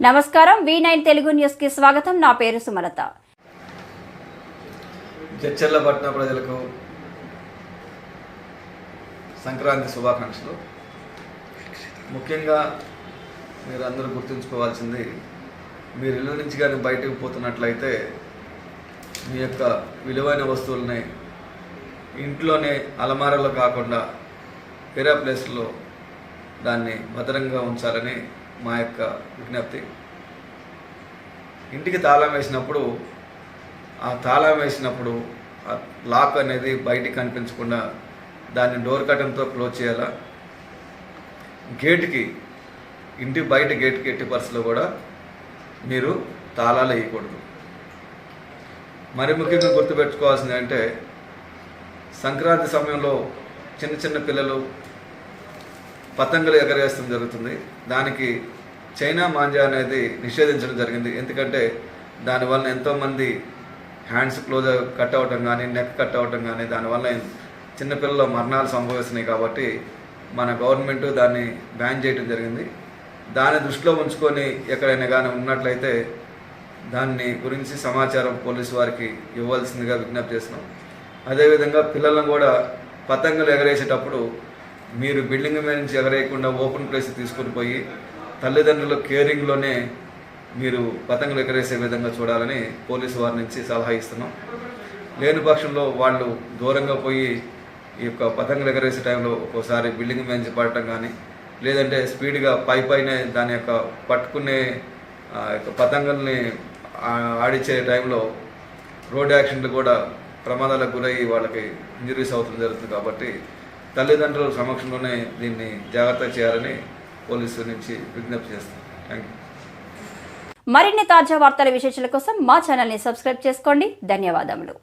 నమస్కారం V nine Telugu న్యూస్కి స్వాగతం. నా పేరు సుమలత. జడ్చర్ల పట్టణ ప్రజలకు సంక్రాంతి శుభాకాంక్షలు. ముఖ్యంగా మీరు అందరూ గుర్తుంచుకోవాల్సింది మీరు ఇల్లు నుంచి కానీ బయటకు పోతున్నట్లయితే మీ యొక్క విలువైన వస్తువుల్ని ఇంట్లోనే అలమారలో కాకుండా వేరే ప్లేస్లో దాన్ని భద్రంగా ఉంచాలని మా యొక్క విజ్ఞప్తి. ఇంటికి తాళం వేసినప్పుడు ఆ తాళం వేసినప్పుడు ఆ లాక్ అనేది బయటికి కనిపించకుండా దాన్ని డోర్ కటన్తో క్లోజ్ చేయాలా? గేట్కి ఇంటి బయట గేట్కి ఎట్టి పర్సులో కూడా మీరు తాళాలు వేయకూడదు. మరి ముఖ్యంగా గుర్తుపెట్టుకోవాల్సింది అంటే సంక్రాంతి సమయంలో చిన్న చిన్న పిల్లలు పతంగులు ఎగరేయడం జరుగుతుంది. దానికి చైనా మాంజా అనేది నిషేధించడం జరిగింది. ఎందుకంటే దానివల్ల ఎంతోమంది హ్యాండ్స్ క్లోజ్ కట్ అవ్వటం కానీ నెక్ కట్ అవ్వటం కానీ దానివల్ల చిన్నపిల్లల మరణాలు సంభవిస్తున్నాయి కాబట్టి మన గవర్నమెంట్ దాన్ని బ్యాన్ చేయడం జరిగింది. దాన్ని దృష్టిలో ఉంచుకొని ఎక్కడైనా కానీ ఉన్నట్లయితే దాన్ని గురించి సమాచారం పోలీసు వారికి ఇవ్వాల్సిందిగా విజ్ఞప్తి చేస్తున్నాం. అదేవిధంగా పిల్లలను కూడా పతంగులు ఎగరేసేటప్పుడు మీరు బిల్డింగ్ మీద నుంచి ఎగరేయకుండా ఓపెన్ ప్లేస్ తీసుకొని పోయి తల్లిదండ్రుల కేరింగ్లోనే మీరు పతంగులు ఎగరేసే విధంగా చూడాలని పోలీసు వారి నుంచి సలహా ఇస్తున్నాం. లేని పక్షంలో వాళ్ళు దూరంగా పోయి ఈ యొక్క పతంగులు ఎగరేసే టైంలో ఒక్కోసారి బిల్డింగ్ మీద నుంచి పడటం కానీ లేదంటే స్పీడ్గా పై పైన దాని యొక్క పట్టుకునే ఆ యొక్క పతంగుల్ని ఆ- ఆడిచ్చే టైంలో రోడ్ యాక్సిడెంట్లు కూడా ప్రమాదాలకు గురయ్యి వాళ్ళకి ఇంజరీస్ అవుతుంది జరుగుతుంది కాబట్టి తల్లిదండ్రుల సమక్షంలోనే దీన్ని జాగ్రత్త చేయాలని పోలీసు నుంచి విజ్ఞప్తి చేస్తాం థ్యాంక్ మరిన్ని తాజా వార్తల విశేషాల కోసం మా ఛానల్ని సబ్స్క్రైబ్ చేసుకోండి. ధన్యవాదములు.